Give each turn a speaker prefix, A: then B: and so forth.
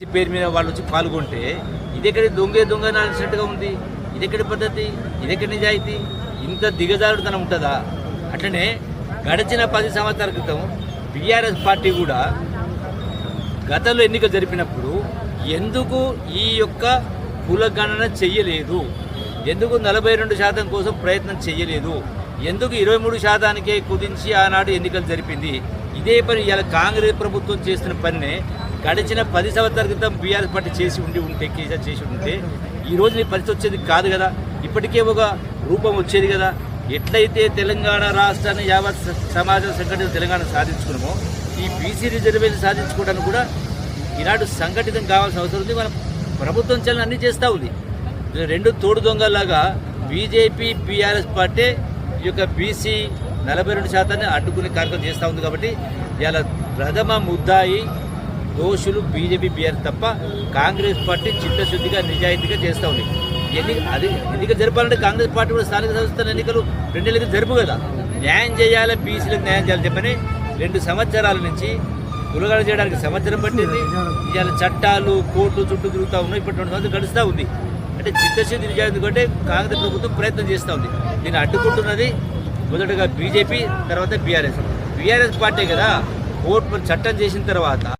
A: పేరు మీద వాళ్ళు వచ్చి పాల్గొంటే ఇదెక్కడి దొంగే దొంగ నాల్సినట్టుగా ఉంది? ఇదెక్కడి పద్ధతి? ఇదెక్కడి నిజాయితీ? ఇంత దిగజారుడుతనం ఉంటుందా? అట్లనే గడిచిన పది సంవత్సరాల క్రితం బీఆర్ఎస్ పార్టీ కూడా గతంలో ఎన్నికలు జరిపినప్పుడు ఎందుకు ఈ యొక్క కులగణన చెయ్యలేదు? ఎందుకు నలభై రెండు శాతం కోసం ప్రయత్నం చెయ్యలేదు? ఎందుకు ఇరవై మూడు శాతానికే కుదించి ఆనాడు ఎన్నికలు జరిపింది? ఇదే పని ఇలా కాంగ్రెస్ ప్రభుత్వం చేస్తున్న పనినే గడిచిన పది సంవత్సరాల క్రితం బీఆర్ఎస్ పార్టీ చేసి ఉండి ఉంటే కేసీఆర్ చేసి ఉంటే ఈ రోజు నీ పరిస్థితి వచ్చేది కాదు కదా. ఇప్పటికే ఒక రూపం వచ్చేది కదా. ఎట్లయితే తెలంగాణ రాష్ట్రాన్ని యావత్ సమాజం సంఘటిత తెలంగాణ సాధించుకున్నామో ఈ బీసీ రిజర్వేషన్ సాధించుకోవడానికి కూడా ఈనాడు సంఘటితం కావాల్సిన అవసరం ఉంది. మన ప్రభుత్వం చలన అన్ని చేస్తూ ఉంది. రెండు తోడు దొంగలాగా బీజేపీ బీఆర్ఎస్ పార్టీ ఈ యొక్క బీసీ నలభై రెండు శాతాన్ని అడ్డుకునే కార్యక్రమం చేస్తూ ఉంది కాబట్టి ఇలా ప్రథమ ముద్దాయి దోషులు బీజేపీ బీఆర్ తప్ప కాంగ్రెస్ పార్టీ చిత్తశుద్ధిగా నిజాయితీగా చేస్తూ ఉంది. ఎన్ని అది ఎన్నికలు జరపాలంటే కాంగ్రెస్ పార్టీ కూడా స్థానిక సంస్థల ఎన్నికలు రెండు ఎన్నికలు జరుపు కదా. న్యాయం చేయాలి బీసీలకు న్యాయం చేయాలని చెప్పని రెండు సంవత్సరాల నుంచి కులగాడు చేయడానికి సంవత్సరం పట్టింది. ఇవాళ చట్టాలు కోర్టు చుట్టూ తిరుగుతూ ఉన్నాయి. ఇప్పుడు రెండు సంవత్సరాలు గడుస్తూ ఉంది. అంటే చిత్తశుద్ధి నిజాయితీ కంటే కాంగ్రెస్ ప్రభుత్వం ప్రయత్నం చేస్తూ ఉంది. దీన్ని అడ్డుకుంటున్నది మొదటగా బీజేపీ తర్వాత బీఆర్ఎస్. బీఆర్ఎస్ పార్టీ కదా కోర్టు చట్టం చేసిన తర్వాత